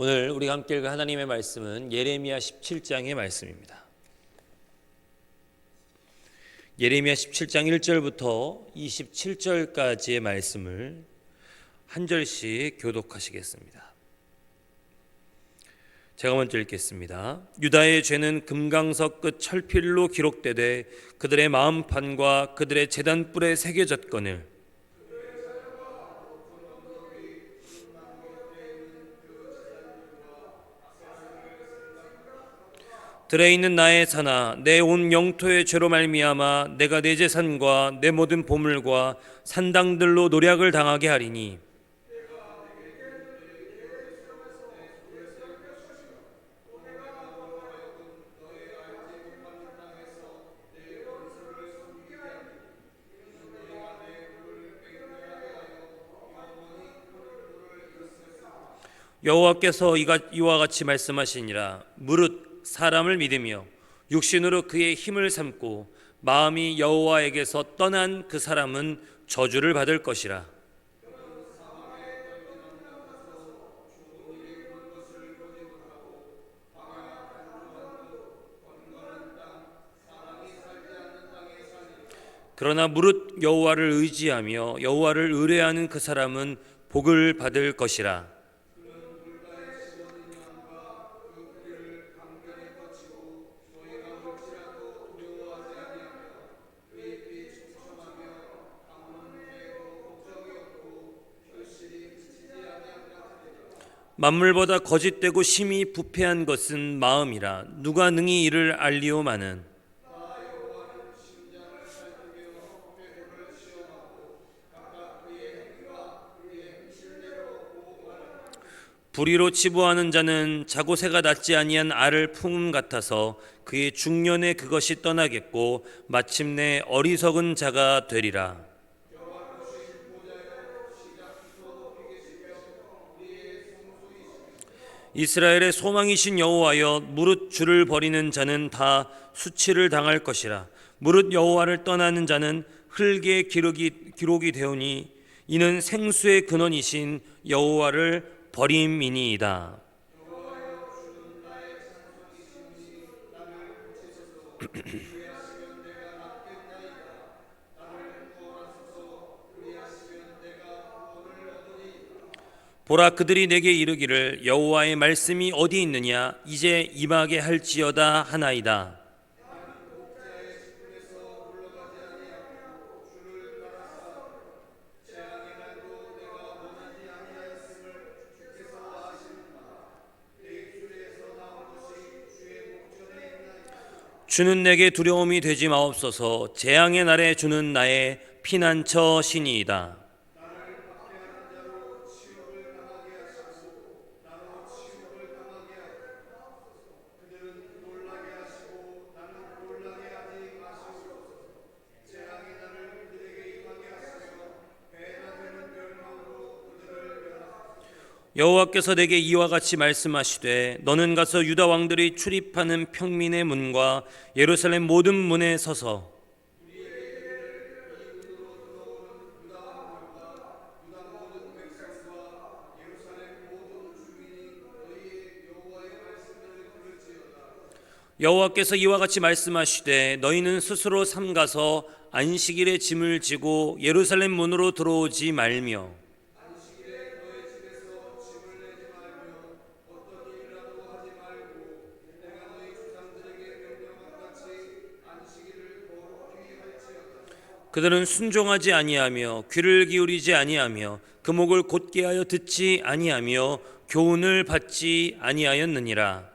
오늘 우리가 함께 읽을 하나님의 말씀은 예레미야 17장의 말씀입니다. 예레미야 17장 1절부터 27절까지의 말씀을 한 절씩 교독하시겠습니다. 제가 먼저 읽겠습니다. 유다의 죄는 금강석 끝 철필로 기록되되 그들의 마음판과 그들의 재단 뿔에 새겨졌거늘 들에 있는 나의 산아 내 온 영토의 죄로 말미암아 내가 내 재산과 내 모든 보물과 산당들로 노략을 당하게 하리니. 여호와께서 이와 같이 말씀하시니라. 무릇 사람을 믿으며 육신으로 그의 힘을 삼고 마음이 여호와에게서 떠난 그 사람은 저주를 받을 것이라. 그러나 무릇 여호와를 의지하며 여호와를 의뢰하는 그 사람은 복을 받을 것이라 만물보다 거짓되고 심히 부패한 것은 마음이라 누가 능히 이를 알리오마는 불의로 치부하는 자는 자고새가 낫지 아니한 알을 품음 같아서 그의 중년에 그것이 떠나겠고 마침내 어리석은 자가 되리라. 이스라엘의 소망이신 여호와여 무릇 주를 버리는 자는 다 수치를 당할 것이라 무릇 여호와를 떠나는 자는 흙의 기록이 기록이 되오니 이는 생수의 근원이신 여호와를 버림이니이다. 보라 그들이 내게 이르기를 여호와의 말씀이 어디 있느냐 이제 임하게 할지어다 하나이다. 주는 내게 두려움이 되지 마옵소서 재앙의 날에 주는 나의 피난처 신이이다. 여호와께서 내게 이와 같이 말씀하시되 너는 가서 유다 왕들이 출입하는 평민의 문과 예루살렘 모든 문에 서서 여호와께서 이와 같이 말씀하시되 너희는 스스로 삼가서 안식일에 짐을 지고 예루살렘 문으로 들어오지 말며 그들은 순종하지 아니하며 귀를 기울이지 아니하며 그 목을 곧게 하여 듣지 아니하며 교훈을 받지 아니하였느니라.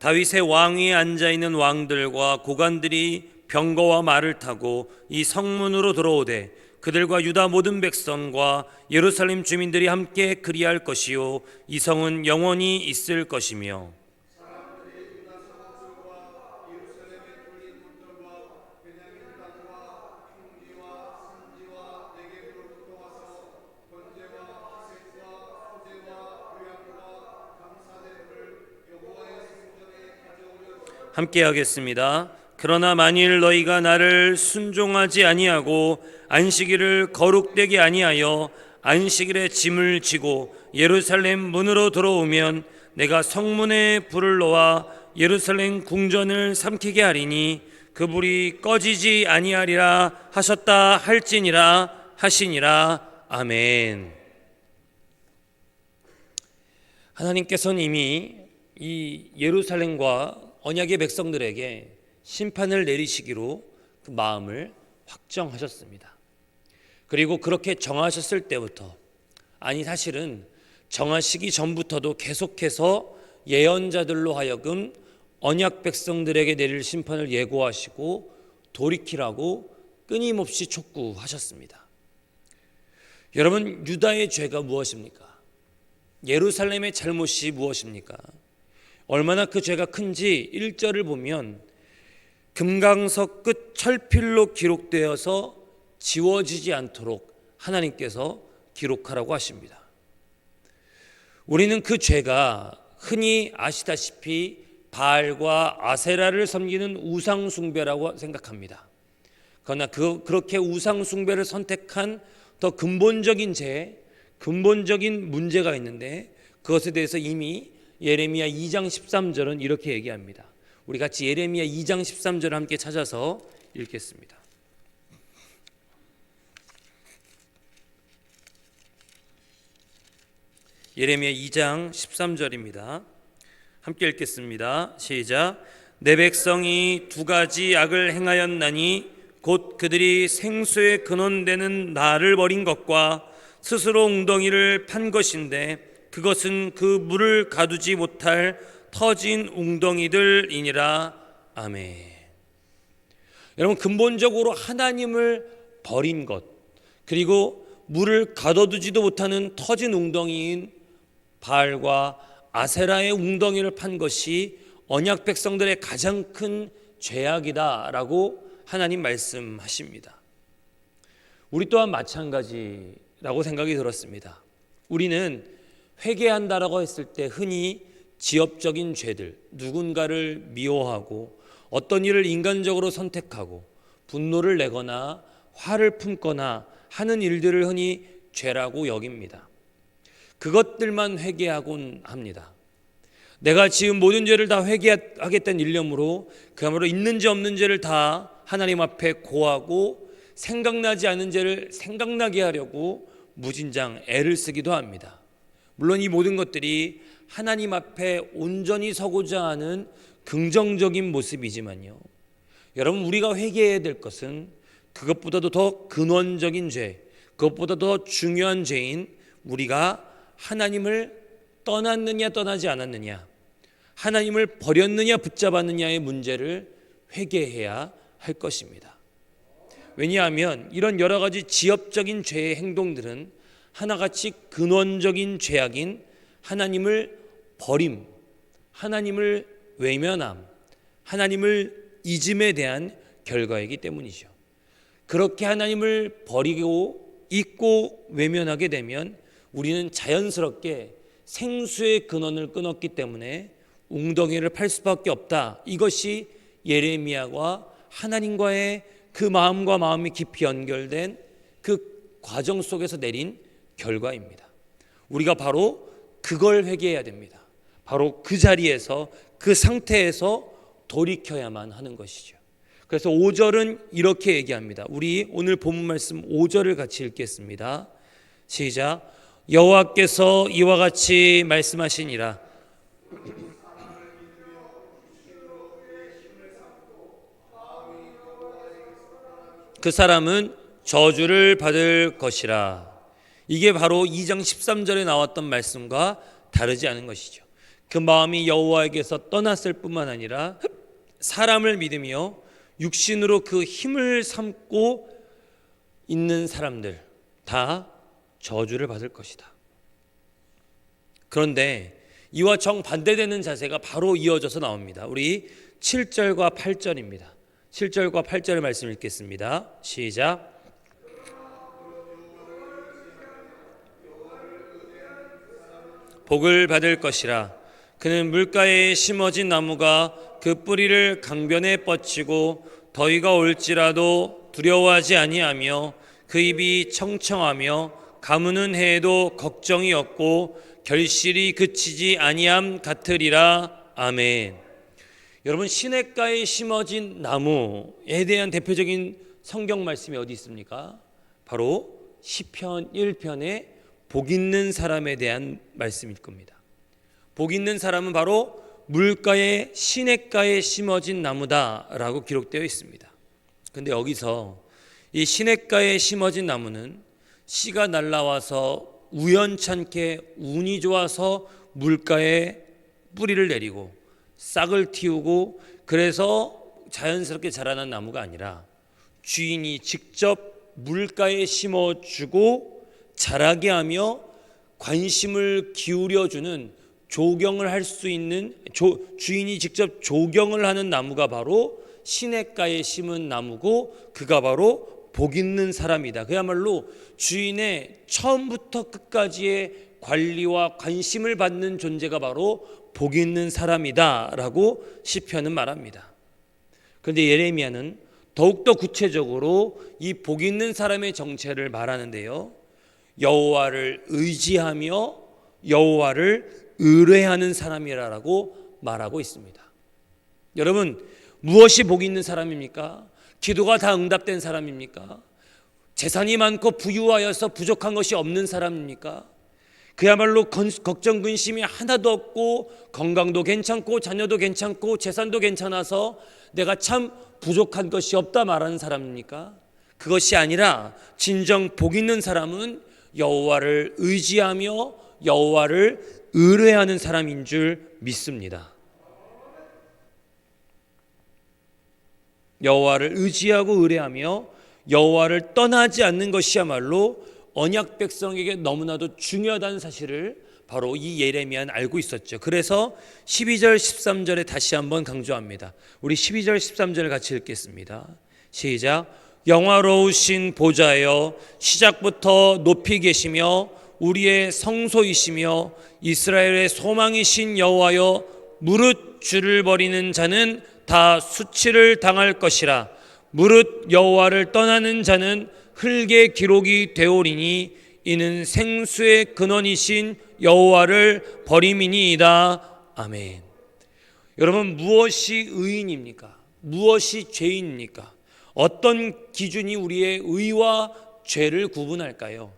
다윗의 왕위에 앉아 있는 왕들과 고관들이 병거와 말을 타고 이 성문으로 들어오되 그들과 유다 모든 백성과 예루살렘 주민들이 함께 그리할 것이요 이 성은 영원히 있을 것이며 함께 하겠습니다. 그러나 만일 너희가 나를 순종하지 아니하고 안식일을 거룩되게 아니하여 안식일에 짐을 지고 예루살렘 문으로 들어오면 내가 성문에 불을 놓아 예루살렘 궁전을 삼키게 하리니 그 불이 꺼지지 아니하리라 하셨다 할지니라 하시니라 아멘. 하나님께서는 이미 이 예루살렘과 언약의 백성들에게 심판을 내리시기로 그 마음을 확정하셨습니다. 그리고 그렇게 정하셨을 때부터 아니 사실은 정하시기 전부터도 계속해서 예언자들로 하여금 언약 백성들에게 내릴 심판을 예고하시고 돌이키라고 끊임없이 촉구하셨습니다. 여러분 유다의 죄가 무엇입니까? 예루살렘의 잘못이 무엇입니까? 얼마나 그 죄가 큰지 1절을 보면 금강석 끝 철필로 기록되어서 지워지지 않도록 하나님께서 기록하라고 하십니다. 우리는 그 죄가 흔히 아시다시피 바알과 아세라를 섬기는 우상 숭배라고 생각합니다. 그러나 그 그렇게 우상 숭배를 선택한 더 근본적인 죄, 근본적인 문제가 있는데 그것에 대해서 이미 예레미야 2장 13절은 이렇게 얘기합니다. 우리 같이 예레미야 2장 13절을 함께 찾아서 읽겠습니다. 예레미야 2장 13절입니다. 함께 읽겠습니다. 시작. 내 백성이 두 가지 악을 행하였나니 곧 그들이 생수의 근원되는 나를 버린 것과 스스로 웅덩이를 판 것인데 그것은 그 물을 가두지 못할 터진 웅덩이들이니라. 아멘. 여러분 근본적으로 하나님을 버린 것 그리고 물을 가둬두지도 못하는 터진 웅덩이인 바알과 아세라의 웅덩이를 판 것이 언약 백성들의 가장 큰 죄악이다라고 하나님 말씀하십니다. 우리 또한 마찬가지라고 생각이 들었습니다. 우리는 회개한다라고 했을 때 흔히 지엽적인 죄들, 누군가를 미워하고 어떤 일을 인간적으로 선택하고 분노를 내거나 화를 품거나 하는 일들을 흔히 죄라고 여깁니다. 그것들만 회개하곤 합니다. 내가 지금 모든 죄를 다 회개하겠다는 일념으로 그야말로 있는지 없는 죄를 다 하나님 앞에 고하고 생각나지 않은 죄를 생각나게 하려고 무진장 애를 쓰기도 합니다. 물론 이 모든 것들이 하나님 앞에 온전히 서고자 하는 긍정적인 모습이지만요. 여러분 우리가 회개해야 될 것은 그것보다도 더 근원적인 죄, 그것보다 더 중요한 죄인 우리가 하나님을 떠났느냐 떠나지 않았느냐, 하나님을 버렸느냐 붙잡았느냐의 문제를 회개해야 할 것입니다. 왜냐하면 이런 여러 가지 지엽적인 죄의 행동들은 하나같이 근원적인 죄악인 하나님을 버림, 하나님을 외면함, 하나님을 잊음에 대한 결과이기 때문이죠. 그렇게 하나님을 버리고 잊고 외면하게 되면 우리는 자연스럽게 생수의 근원을 끊었기 때문에 웅덩이를 팔 수밖에 없다. 이것이 예레미야와 하나님과의 그 마음과 마음이 깊이 연결된 그 과정 속에서 내린 결과입니다. 우리가 바로 그걸 회개해야 됩니다. 바로 그 자리에서 그 상태에서 돌이켜야만 하는 것이죠. 그래서 5절은 이렇게 얘기합니다. 우리 오늘 본문 말씀 5절을 같이 읽겠습니다. 시작. 여호와께서 이와 같이 말씀하시니라. 그 사람은 저주를 받을 것이라. 이게 바로 2장 13절에 나왔던 말씀과 다르지 않은 것이죠. 그 마음이 여호와에게서 떠났을 뿐만 아니라 사람을 믿으며 육신으로 그 힘을 삼고 있는 사람들 다 저주를 받을 것이다. 그런데 이와 정반대되는 자세가 바로 이어져서 나옵니다. 우리 7절과 8절입니다. 7절과 8절의 말씀 읽겠습니다. 시작. 복을 받을 것이라 그는 물가에 심어진 나무가 그 뿌리를 강변에 뻗치고 더위가 올지라도 두려워하지 아니하며 그 입이 청청하며 가무는 해에도 걱정이 없고 결실이 그치지 아니함 같으리라 아멘. 여러분 시냇가에 심어진 나무에 대한 대표적인 성경 말씀이 어디 있습니까? 바로 시편 1편의 복 있는 사람에 대한 말씀일 겁니다. 복 있는 사람은 바로 물가에 시냇가에 심어진 나무다라고 기록되어 있습니다. 근데 여기서 이 시냇가에 심어진 나무는 씨가 날라와서 우연찮게 운이 좋아서 물가에 뿌리를 내리고 싹을 틔우고 그래서 자연스럽게 자라난 나무가 아니라 주인이 직접 물가에 심어주고 자라게 하며 관심을 기울여주는 조경을 할 수 있는 조, 주인이 직접 조경을 하는 나무가 바로 시냇가에 심은 나무고 그가 바로 복 있는 사람이다. 그야말로 주인의 처음부터 끝까지의 관리와 관심을 받는 존재가 바로 복 있는 사람이다라고 시편은 말합니다. 그런데 예레미야는 더욱더 구체적으로 이 복 있는 사람의 정체를 말하는데요. 여호와를 의지하며 여호와를 의뢰하는 사람이라고 말하고 있습니다. 여러분 무엇이 복 있는 사람입니까? 기도가 다 응답된 사람입니까? 재산이 많고 부유하여서 부족한 것이 없는 사람입니까? 그야말로 걱정 근심이 하나도 없고 건강도 괜찮고 자녀도 괜찮고 재산도 괜찮아서 내가 참 부족한 것이 없다 말하는 사람입니까? 그것이 아니라 진정 복 있는 사람은 여호와를 의지하며 여호와를 의뢰하는 사람인 줄 믿습니다. 여호와를 의지하고 의뢰하며 여호와를 떠나지 않는 것이야말로 언약 백성에게 너무나도 중요하다는 사실을 바로 이 예레미야는 알고 있었죠. 그래서 12절 13절에 다시 한번 강조합니다. 우리 12절 13절을 같이 읽겠습니다. 시작. 영화로우신 보좌여 시작부터 높이 계시며 우리의 성소이시며 이스라엘의 소망이신 여호와여 무릇 주를 버리는 자는 다 수치를 당할 것이라 무릇 여호와를 떠나는 자는 흙의 기록이 되오리니 이는 생수의 근원이신 여호와를 버림이니이다. 아멘. 여러분 무엇이 의인입니까? 무엇이 죄인입니까? 어떤 기준이 우리의 의와 죄를 구분할까요?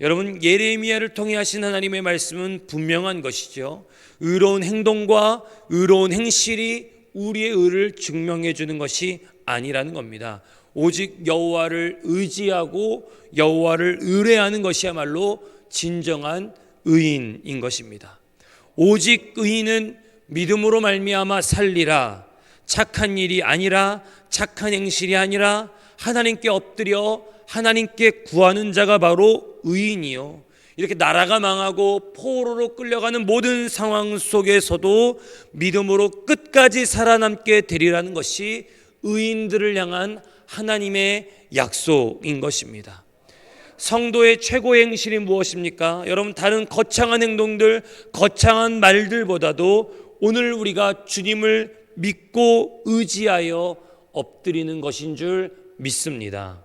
여러분 예레미야를 통해 하신 하나님의 말씀은 분명한 것이죠. 의로운 행동과 의로운 행실이 우리의 의를 증명해 주는 것이 아니라는 겁니다. 오직 여호와를 의지하고 여호와를 의뢰하는 것이야말로 진정한 의인인 것입니다. 오직 의인은 믿음으로 말미암아 살리라. 착한 일이 아니라 착한 행실이 아니라 하나님께 엎드려 하나님께 구하는 자가 바로 의인이요. 이렇게 나라가 망하고 포로로 끌려가는 모든 상황 속에서도 믿음으로 끝까지 살아남게 되리라는 것이 의인들을 향한 하나님의 약속인 것입니다. 성도의 최고의 행실이 무엇입니까? 여러분 다른 거창한 행동들, 거창한 말들보다도 오늘 우리가 주님을 믿고 의지하여 엎드리는 것인 줄 믿습니다.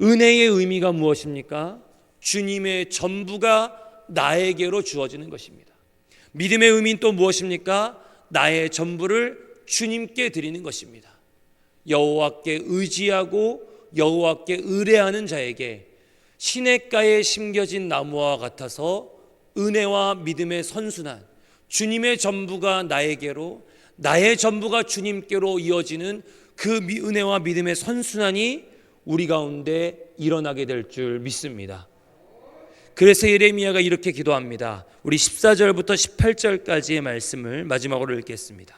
은혜의 의미가 무엇입니까? 주님의 전부가 나에게로 주어지는 것입니다. 믿음의 의미는 또 무엇입니까? 나의 전부를 주님께 드리는 것입니다. 여호와께 의지하고 여호와께 의뢰하는 자에게 시냇가에 심겨진 나무와 같아서 은혜와 믿음의 선순환, 주님의 전부가 나에게로 나의 전부가 주님께로 이어지는 그 은혜와 믿음의 선순환이 우리 가운데 일어나게 될 줄 믿습니다. 그래서 예레미야가 이렇게 기도합니다. 우리 14절부터 18절까지의 말씀을 마지막으로 읽겠습니다.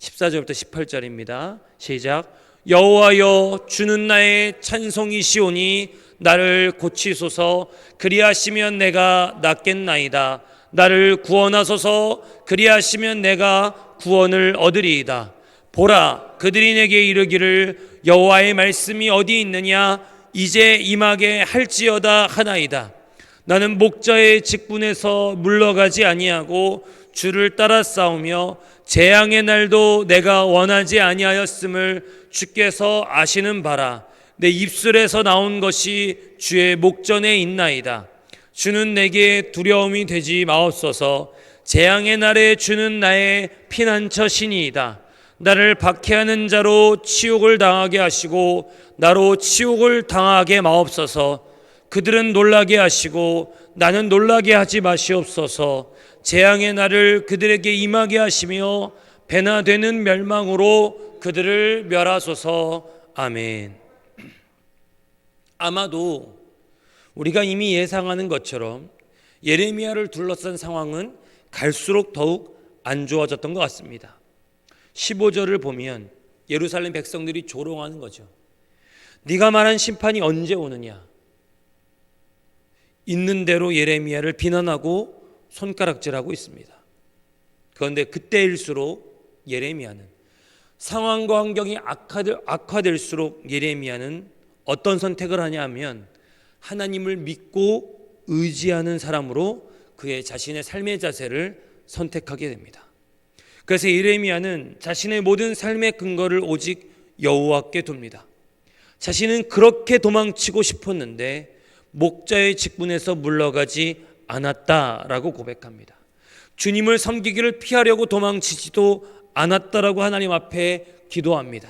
14절부터 18절입니다. 시작. 여호와여 주는 나의 찬송이시오니 나를 고치소서 그리하시면 내가 낫겠나이다. 나를 구원하소서 그리하시면 내가 구원을 얻으리이다. 보라 그들이 내게 이르기를 여호와의 말씀이 어디 있느냐 이제 임하게 할지어다 하나이다. 나는 목자의 직분에서 물러가지 아니하고 주를 따라 싸우며 재앙의 날도 내가 원하지 아니하였음을 주께서 아시는 바라. 내 입술에서 나온 것이 주의 목전에 있나이다. 주는 내게 두려움이 되지 마옵소서. 재앙의 날에 주는 나의 피난처 신이이다. 나를 박해하는 자로 치욕을 당하게 하시고 나로 치욕을 당하게 마옵소서 그들은 놀라게 하시고 나는 놀라게 하지 마시옵소서 재앙의 날을 그들에게 임하게 하시며 배나 되는 멸망으로 그들을 멸하소서 아멘 아마도 우리가 이미 예상하는 것처럼 예레미야를 둘러싼 상황은 갈수록 더욱 안 좋아졌던 것 같습니다 15절을 보면 예루살렘 백성들이 조롱하는 거죠. 네가 말한 심판이 언제 오느냐? 있는 대로 예레미야를 비난하고 손가락질하고 있습니다. 그런데 그때일수록 예레미야는 상황과 환경이 악화될, 악화될수록 예레미야는 어떤 선택을 하냐면 하나님을 믿고 의지하는 사람으로 그의 자신의 삶의 자세를 선택하게 됩니다. 그래서 예레미야는 자신의 모든 삶의 근거를 오직 여호와께 둡니다. 자신은 그렇게 도망치고 싶었는데 목자의 직분에서 물러가지 않았다라고 고백합니다. 주님을 섬기기를 피하려고 도망치지도 않았다라고 하나님 앞에 기도합니다.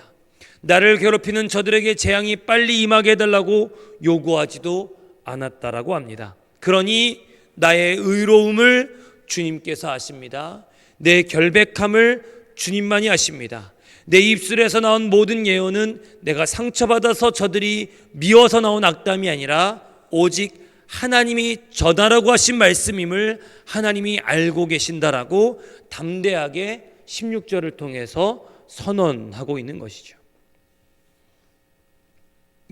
나를 괴롭히는 저들에게 재앙이 빨리 임하게 해달라고 요구하지도 않았다라고 합니다. 그러니 나의 의로움을 주님께서 아십니다. 내 결백함을 주님만이 아십니다. 내 입술에서 나온 모든 예언은 내가 상처받아서 저들이 미워서 나온 악담이 아니라 오직 하나님이 전하라고 하신 말씀임을 하나님이 알고 계신다라고 담대하게 16절을 통해서 선언하고 있는 것이죠.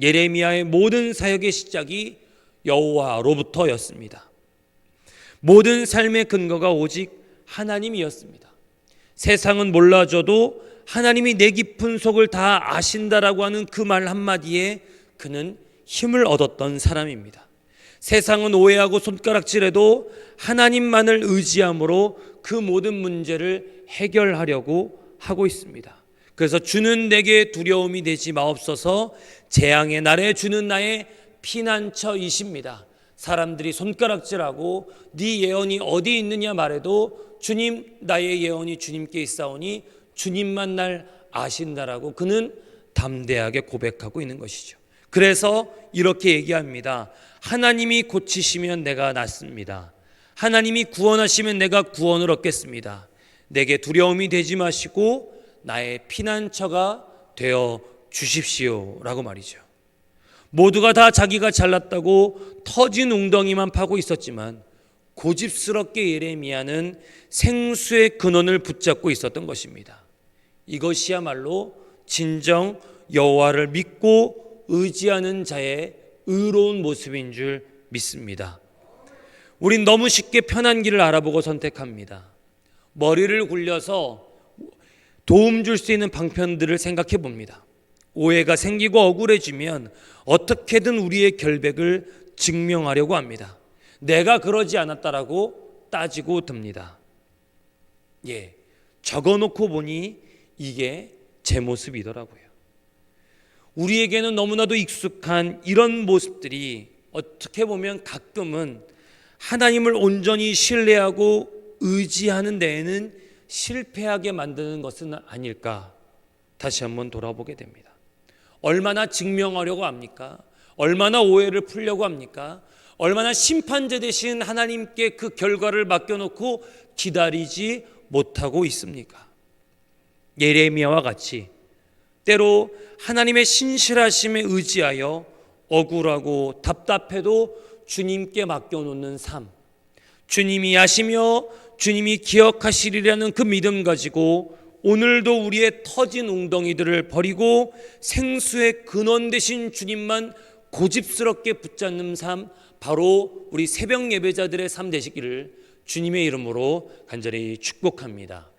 예레미야의 모든 사역의 시작이 여호와로부터였습니다. 모든 삶의 근거가 오직 하나님이었습니다. 세상은 몰라줘도 하나님이 내 깊은 속을 다 아신다라고 하는 그 말 한마디에 그는 힘을 얻었던 사람입니다. 세상은 오해하고 손가락질해도 하나님만을 의지함으로 그 모든 문제를 해결하려고 하고 있습니다. 그래서 주는 내게 두려움이 되지 마옵소서 재앙의 날에 주는 나의 피난처이십니다. 사람들이 손가락질하고 네 예언이 어디 있느냐 말해도 주님 나의 예언이 주님께 있사오니 주님만 날 아신다라고 그는 담대하게 고백하고 있는 것이죠. 그래서 이렇게 얘기합니다. 하나님이 고치시면 내가 낫습니다. 하나님이 구원하시면 내가 구원을 얻겠습니다. 내게 두려움이 되지 마시고 나의 피난처가 되어 주십시오 라고 말이죠. 모두가 다 자기가 잘났다고 터진 웅덩이만 파고 있었지만 고집스럽게 예레미야는 생수의 근원을 붙잡고 있었던 것입니다. 이것이야말로 진정 여호와를 믿고 의지하는 자의 의로운 모습인 줄 믿습니다. 우린 너무 쉽게 편한 길을 알아보고 선택합니다. 머리를 굴려서 도움 줄 수 있는 방편들을 생각해 봅니다. 오해가 생기고 억울해지면 어떻게든 우리의 결백을 증명하려고 합니다. 내가 그러지 않았다라고 따지고 듭니다. 예. 적어 놓고 보니 이게 제 모습이더라고요. 우리에게는 너무나도 익숙한 이런 모습들이 어떻게 보면 가끔은 하나님을 온전히 신뢰하고 의지하는 데에는 실패하게 만드는 것은 아닐까 다시 한번 돌아보게 됩니다. 얼마나 증명하려고 합니까? 얼마나 오해를 풀려고 합니까? 얼마나 심판자 되신 하나님께 그 결과를 맡겨놓고 기다리지 못하고 있습니까? 예레미야와 같이 때로 하나님의 신실하심에 의지하여 억울하고 답답해도 주님께 맡겨놓는 삶, 주님이 아시며 주님이 기억하시리라는 그 믿음 가지고 오늘도 우리의 터진 웅덩이들을 버리고 생수의 근원 되신 주님만 고집스럽게 붙잡는 삶, 바로 우리 새벽 예배자들의 삶 되시기를 주님의 이름으로 간절히 축복합니다.